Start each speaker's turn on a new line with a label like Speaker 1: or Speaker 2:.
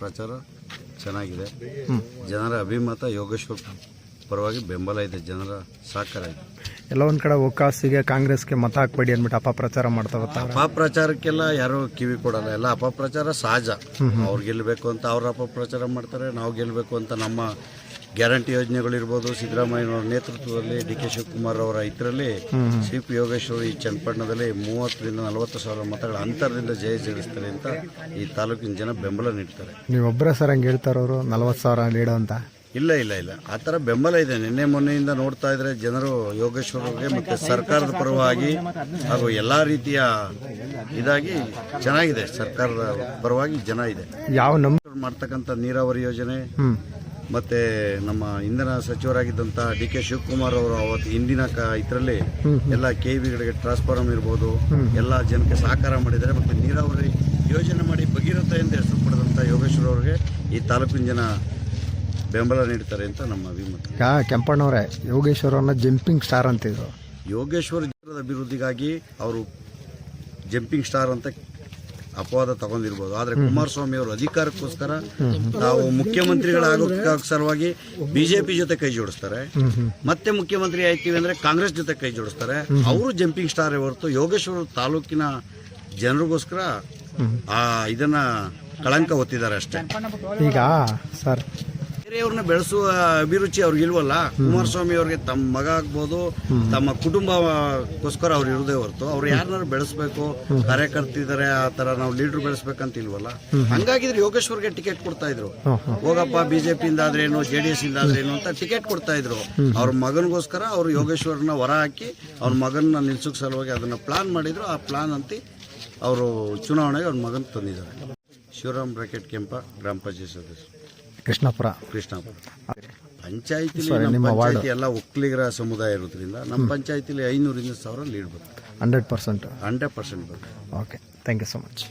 Speaker 1: ಪ್ರಚಾರ ಚೆನ್ನಾಗಿದೆ. ಜನರ ಅಭಿಮತ ಯೋಗೇಶ್ವರ್ ಪರವಾಗಿ ಬೆಂಬಲ ಇದೆ ಜನರ ಸಹಕಾರ ಇದೆ.
Speaker 2: ಎಲ್ಲ ಒಂದ್ ಕಡೆ ಒಕ್ಕಾಸಿಗೆ ಕಾಂಗ್ರೆಸ್ಗೆ ಮತ ಹಾಕ್ಬೇಡಿ ಅಂದ್ಬಿಟ್ಟು ಅಪಪ್ರಚಾರ ಮಾಡ್ತಾ ಬರ್ತಾವ್ರೆ
Speaker 1: ಅಪಪ್ರಚಾರಕ್ಕೆಲ್ಲ ಯಾರು ಕಿವಿ ಕೊಡಲ್ಲ ಎಲ್ಲ ಅಪಪ್ರಚಾರ ಸಹಜ. ಅವ್ರು ಗೆಲ್ಲಬೇಕು ಅಂತ ಅವ್ರ ಅಪಪ್ರಚಾರ ಮಾಡ್ತಾರೆ ನಾವು ಗೆಲ್ಲಬೇಕು ಅಂತ ನಮ್ಮ ಗ್ಯಾರಂಟಿ ಯೋಜನೆಗಳಿರ್ಬೋದು ಸಿದ್ದರಾಮಯ್ಯನವರ ನೇತೃತ್ವದಲ್ಲಿ ಡಿ ಕೆ ಶಿವಕುಮಾರ್ ಅವರ ಇದರಲ್ಲಿ ಸಿ ಪಿ ಯೋಗೇಶ್ವರ ಈ ಚನ್ನಪಟ್ಟಣದಲ್ಲಿ ಮೂವತ್ತರಿಂದ ನಲವತ್ತು ಸಾವಿರ ಮತಗಳ ಅಂತರದಿಂದ ಜಯ ಜಯಿಸ್ತಾರೆ ಅಂತ ಈ ತಾಲೂಕಿನ ಜನ ಬೆಂಬಲ ನೀಡ್ತಾರೆ.
Speaker 2: ನೀವೊಬ್ಬರೇ ಸರ್ ಹಂಗೆ ಹೇಳ್ತಾರವರು ನಲವತ್ತು ಸಾವಿರ ನೀಡೋ ಅಂತ?
Speaker 1: ಇಲ್ಲ ಇಲ್ಲ ಇಲ್ಲ. ಆ ಥರ ಬೆಂಬಲ ಇದೆ. ನಿನ್ನೆ ಮೊನ್ನೆಯಿಂದ ನೋಡ್ತಾ ಇದ್ರೆ ಜನರು ಯೋಗೇಶ್ವರರಿಗೆ ಮತ್ತೆ ಸರ್ಕಾರದ ಪರವಾಗಿ ಹಾಗೂ ಎಲ್ಲ ರೀತಿಯ ಇದಾಗಿ ಚೆನ್ನಾಗಿದೆ. ಸರ್ಕಾರದ ಪರವಾಗಿ ಜನ ಇದೆ.
Speaker 2: ಯಾವ ನಂಬರ್
Speaker 1: ಮಾಡ್ತಕ್ಕಂಥ ನೀರಾವರಿ ಯೋಜನೆ ಮತ್ತೆ ನಮ್ಮ ಇಂಧನ ಸಚಿವರಾಗಿದ್ದಂಥ ಡಿ ಕೆ ಶಿವಕುಮಾರ್ ಅವರು ಅವತ್ತು ಇಂದಿನ ಕ ಇದರಲ್ಲಿ ಎಲ್ಲ ಕೆ ವಿಗಳಿಗೆ ಟ್ರಾನ್ಸ್ಫಾರ್ಮ್ ಇರ್ಬೋದು ಎಲ್ಲ ಜನಕ್ಕೆ ಸಹಕಾರ ಮಾಡಿದ್ದಾರೆ. ಮತ್ತೆ ನೀರಾವರಿ ಯೋಜನೆ ಮಾಡಿ ಭಗೀರಥ ಎಂದು ಹೆಸರು ಪಡೆದಂಥ ಯೋಗೇಶ್ವರ ಅವರಿಗೆ ಈ ತಾಲೂಕಿನ ಜನ ಬೆಂಬಲ ನೀಡ್ತಾರೆ ಅಂತ ನಮ್ಮ ಅಭಿಮತ.
Speaker 2: ಕೆಂಪಣ್ಣವರೇ ಯೋಗೇಶ್ವರ ಯೋಗೇಶ್ವರನ್ನ ಜಂಪಿಂಗ್ ಸ್ಟಾರ್ ಅಂತಿದ್ರು
Speaker 1: ಯೋಗೇಶ್ವರ ಅಭಿವೃದ್ಧಿಗಾಗಿ ಅವರು ಜಂಪಿಂಗ್ ಸ್ಟಾರ್ ಅಂತ ಅಪವಾದ ತಗೊಂಡಿರ್ಬೋದು. ಆದರೆ ಕುಮಾರಸ್ವಾಮಿ ಅವರು ಅಧಿಕಾರಕ್ಕೋಸ್ಕರ ನಾವು ಮುಖ್ಯಮಂತ್ರಿಗಳಾಗೋಕ್ಕ ಸಲುವಾಗಿ ಬಿಜೆಪಿ ಜೊತೆ ಕೈ ಜೋಡಿಸ್ತಾರೆ. ಮತ್ತೆ ಮುಖ್ಯಮಂತ್ರಿ ಆಯ್ತೀವಿ ಅಂದ್ರೆ ಕಾಂಗ್ರೆಸ್ ಜೊತೆ ಕೈ ಜೋಡಿಸ್ತಾರೆ. ಅವರು ಜಂಪಿಂಗ್ ಸ್ಟಾರ್ ಹೊರತು ಯೋಗೇಶ್ವರ ತಾಲೂಕಿನ ಜನರಿಗೋಸ್ಕರ ಆ ಇದನ್ನ ಕಳಂಕ ಹೊತ್ತಿದ್ದಾರೆ ಅಷ್ಟೇ.
Speaker 2: ಈಗ ಸರ್
Speaker 1: ಬೇರೆಯವ್ರನ್ನ ಬೆಳೆಸುವ ಅಭಿರುಚಿ ಅವ್ರಿಗೆ ಇಲ್ವಲ್ಲ? ಕುಮಾರಸ್ವಾಮಿ ಅವ್ರಿಗೆ ತಮ್ಮ ಮಗ ಆಗ್ಬೋದು, ತಮ್ಮ ಕುಟುಂಬಕ್ಕೋಸ್ಕರ ಅವ್ರು ಇರೋದೇ ಹೊರತು. ಅವ್ರು ಯಾರನ್ನಾರು ಬೆಳೆಸ್ಬೇಕು ಕಾರ್ಯಕರ್ತಿದ್ದಾರೆ ಆ ತರ ನಾವು ಲೀಡರ್ ಬೆಳೆಸ್ಬೇಕಂತ ಇಲ್ವಲ್ಲ? ಹಂಗಾಗಿದ್ರೆ ಯೋಗೇಶ್ವರ್ಗೆ ಟಿಕೆಟ್ ಕೊಡ್ತಾ ಇದ್ರು. ಹೋಗಪ್ಪ, ಬಿಜೆಪಿಯಿಂದ ಆದ್ರೇನು ಜೆ ಡಿ ಎಸ್ ಇಂದ ಆದ್ರೇನು ಅಂತ ಟಿಕೆಟ್ ಕೊಡ್ತಾ ಇದ್ರು. ಅವ್ರ ಮಗನಿಗೋಸ್ಕರ ಅವ್ರು ಯೋಗೇಶ್ವರನ ಹೊರ ಹಾಕಿ ಅವ್ರ ಮಗನ ನಿಲ್ಸೋಕ್ ಸಲುವಾಗಿ ಅದನ್ನ ಪ್ಲಾನ್ ಮಾಡಿದ್ರು. ಆ ಪ್ಲಾನ್ ಅಂತ ಅವರು ಚುನಾವಣೆಗೆ ಅವ್ರ ಮಗನ್ ತಂದಿದ್ದಾರೆ. ಶಿವರಾಮ್ ಬ್ರಾಕೆಟ್ ಕೆಂಪ, ಗ್ರಾಮ ಪಂಚಾಯತ್ ಸದಸ್ಯ
Speaker 2: ಕೃಷ್ಣಪುರ.
Speaker 1: ಕೃಷ್ಣಪುರ.
Speaker 2: ಪಂಚಾಯತಿ
Speaker 1: ನಮ್ಮ
Speaker 2: ವಾರ್ಡ್.
Speaker 1: ಎಲ್ಲ ಒಕ್ಕಲಿಗರ ಸಮುದಾಯ ಇರೋದ್ರಿಂದ ನಮ್ಮ ಪಂಚಾಯತಿಲಿ ಐನೂರಿಂದ ಸಾವಿರ ಲೀಡ್ ಬರುತ್ತೆ.
Speaker 2: Hundred percent.
Speaker 1: ಹಂಡ್ರೆಡ್ ಪರ್ಸೆಂಟ್ ಬರ್ತದೆ
Speaker 2: okay thank you so much